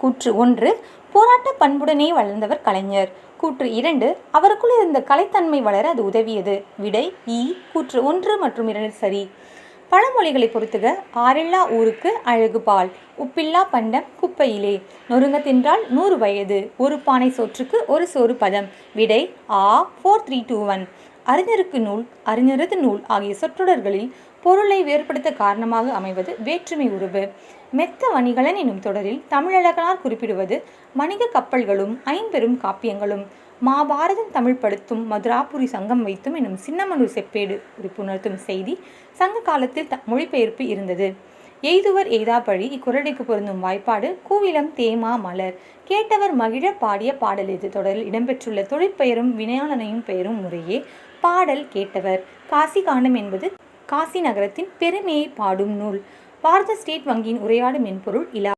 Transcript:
கூற்று ஒன்று போராட்ட பண்புடனே வளர்ந்தவர் கலைஞர். கூற்று இரண்டு அவருக்குள் இருந்த கலைத்தன்மை வளர அது உதவியது. விடை இ கூற்று ஒன்று மற்றும் இரண்டு சரி. பழமொழிகளை பொறுத்துக. ஆறில்லா ஊருக்கு அழகு பால். உப்பில்லா பண்டம் குப்பையிலே. நொறுங்க தின்றால் நூறு வயது. ஒரு பானை சோற்றுக்கு ஒரு சோறு பதம். விடை ஆ ஃபோர் த்ரீ டூ ஒன். அறிஞருக்கு நூல் அறிஞரது நூல் ஆகிய சொற்றொடர்களில் பொருளை வேறுபடுத்த காரணமாக அமைவது வேற்றுமை உருவு. மெத்த வணிகலன் எனும் தொடரில் தமிழழகனார் குறிப்பிடுவது வணிக கப்பல்களும் ஐம்பெரும் காப்பியங்களும். மாபாரதம் தமிழ் படுத்தும் மதுராபுரி சங்கம் வைத்தும் எனும் சின்னமனூர் செப்பேடு குறிப்புணர்த்தும் செய்தி சங்க காலத்தில் த மொழிபெயர்ப்பு இருந்தது. எய்துவர் எய்தாபழி இக்குறளுக்கு பொருந்தும் வாய்ப்பாடு கூவிலம் தேமா மலர். கேட்டவர் மகிழ பாடிய பாடல் இது. தொடரில் இடம்பெற்றுள்ள தொழிற்பெயரும் வினையாளனையும் பெயரும் முறையே பாடல் கேட்டவர். காசி காண்டம் என்பது காசி நகரத்தின் பெருமையை பாடும் நூல். பாரத ஸ்டேட் வங்கியின் உரையாடும் மென்பொருள் இலா